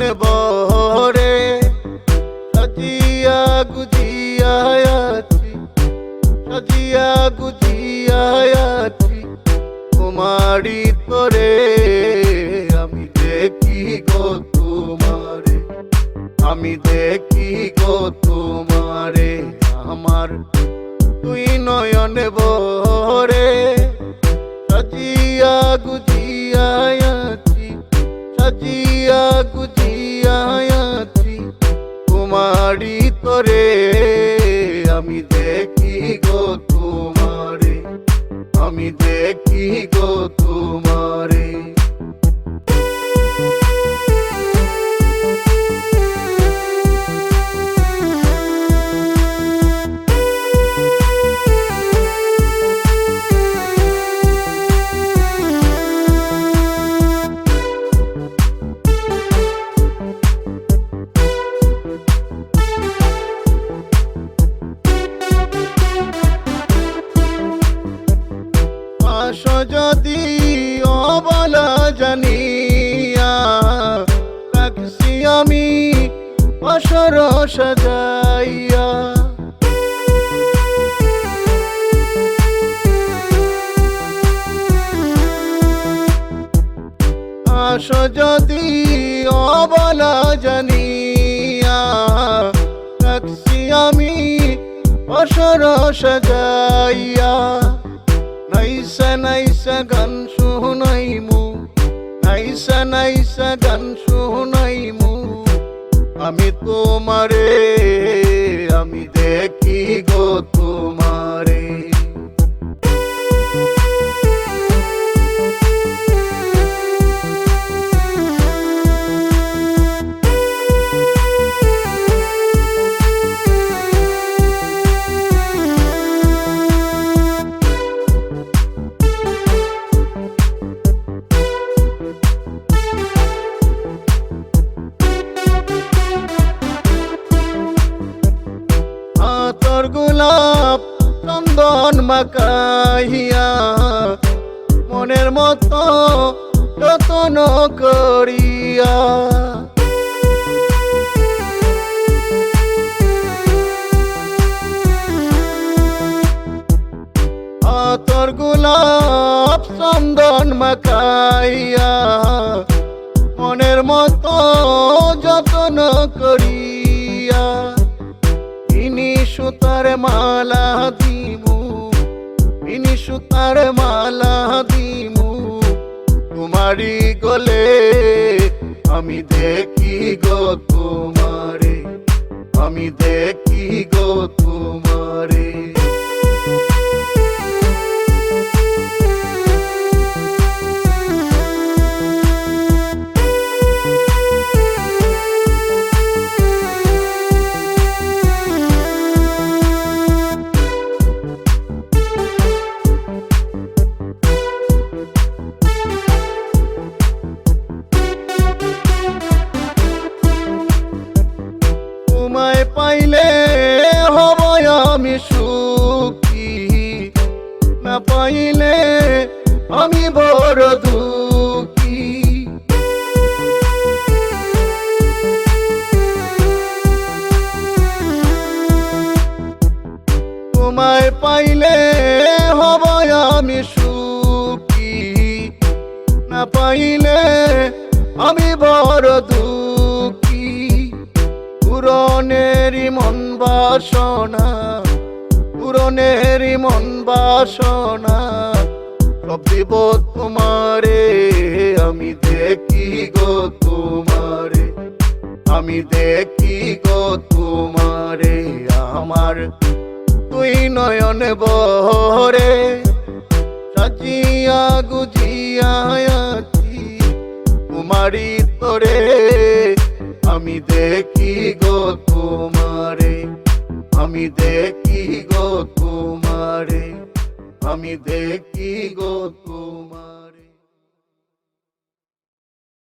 নেব বহরে, সাজিয়া গুজিয়া আছি সাজিয়া গুজিয়া আছি তোমারই তরে আমি দেখি গো তোমারে, আমি দেখি গো তোমারে, আমার তুই নয় নেব সাজিয়া গুজিয়া আছি তোমারি তরে আমি দেখি গো তোমারে আমি দেখি গো সাজাইয়া আসো যদি অবলা জানিয়া, রাখছি আমি অসর সাজাইয়া নাইসা নাইসা গান শুনাইমু নাইসা গান শুনাইমু। আমি তোমারে আমি দেখি গো তোমারে গোলাপ চন্দন মাকাইয়া মনের মতো যতন করিয়া। আতর গোলাপ চন্দন মাকাইয়া সুতার মালা দিমু ইনি সুতার মালা দিমু। তোমারি গলে আমি দেখি গো তোমারে, আমি দেখি গো তোমারে। না পাইলে আমি বড় দুঃখী। তোমায় পাইলে হব আমি সুখী। না পাইলে আমি বড় দুঃখী। পুরনেরই মন বাসনা পুরনেরই মন বাসনা। সব তোমারে, আমি দেখি গো তোমারে। আমি দেখি গো তোমারে, আমার তুই নয়ন বহরে। সাজিয়া গুজিয়া তোমারি তোরে। আমি দেখি আমি দেখি গো তোমারে আমি দেখি গো তোমারে।